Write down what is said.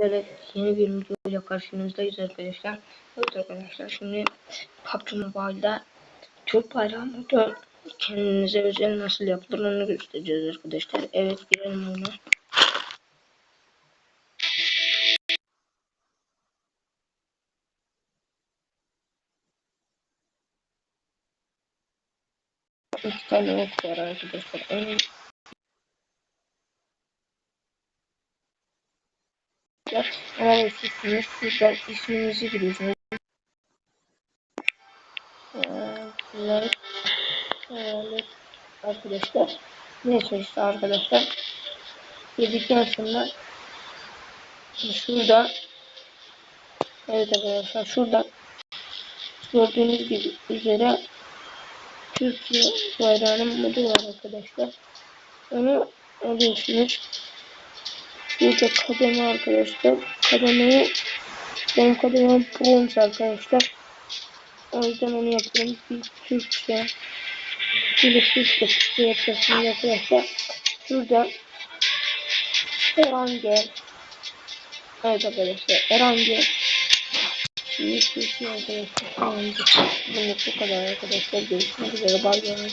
Evet yeni bir videoyla karşınızdayız arkadaşlar. Evet arkadaşlar şimdi PUBG Mobile'da Türk bayrağı modu kendinize özel nasıl yapılır onu göstereceğiz arkadaşlar. Evet girelim ona. İki tane ok var arkadaşlar. En Ama siz şuradan isminizi giriyorsunuz. Evet. Evet. Arkadaşlar. Neyse işte arkadaşlar. Girdikten sonra şurada Evet arkadaşlar şurada gördüğünüz gibi üzere Türkiye bayrağının modu var arkadaşlar. Onu alıyorsunuz. Burada kademe arkadaşlar. Kademeyi benim kademem bronz arkadaşlar. O yüzden onu yapıyorum. Bir Türkçe. Bir Türkçe yapacaksınız arkadaşlar. Şurada Erangel. Evet arkadaşlar Erangel. Bir Türkçe arkadaşlar. Tamamdır. Bunu bu kadar arkadaşlar. Görüşmek üzere. Bay bay.